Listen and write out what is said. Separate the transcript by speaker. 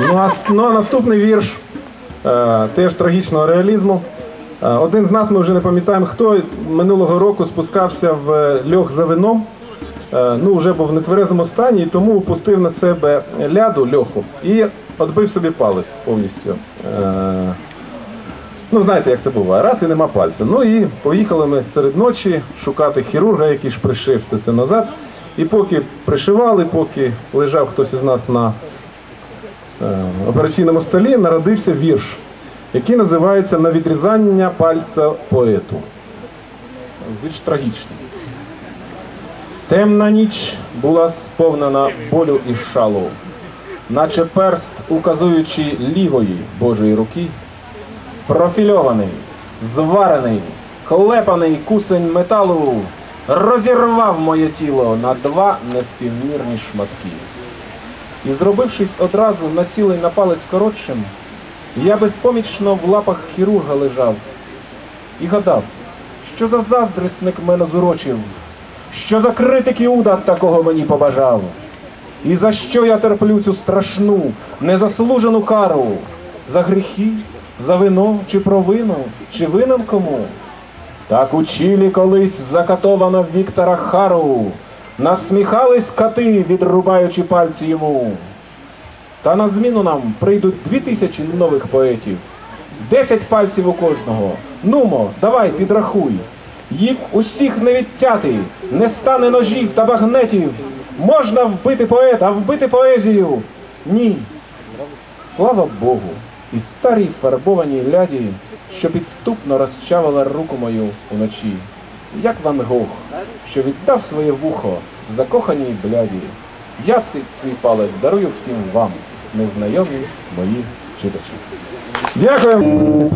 Speaker 1: Ну а, ну, а наступний вірш е, теж трагічного реалізму. Е, один з нас, ми вже не пам'ятаємо, хто минулого року спускався в е, льох за вином. Ну, вже був в нетверезому стані, і тому упустив на себе ляду льоху і відбив собі палець повністю. Ну, знаєте, як це буває. Раз і нема пальця. Ну і поїхали ми серед ночі шукати хірурга, який ж пришив все це назад. І поки пришивали, поки лежав хтось із нас на операційному столі народився вірш, який називається На відрізання пальця поету. Вірш трагічний. Темна ніч була сповнена болю і шалу, наче перст, указуючи лівої Божої руки, профільований, зварений, клепаний кусень металу розірвав моє тіло на два неспівмірні шматки. І зробившись одразу на цілий на палець коротшим, я безпомічно в лапах хірурга лежав і гадав, що за заздрісник мене зурочив, що за критик Іуда такого мені побажав, і за що я терплю цю страшну, незаслужену кару, за гріхи, за вино чи провину, чи винен кому? Так у Чилі колись закатовано Віктора Хару, насміхались кати, відрубаючи пальці йому. Та на зміну нам прийдуть дві тисячі нових поетів, десять пальців у кожного. Нумо, давай, підрахуй. Їх усіх не відтяти, не стане ножів та багнетів. Можна вбити поета, вбити поезію. Ні. Слава Богу, і старій фарбованій ляді, що підступно розчавила руку мою уночі, як Ван Гог, що віддав своє вухо закоханій бляді. Я цей свій палець дарую всім вам, незнайомі мої читачі. Дякую.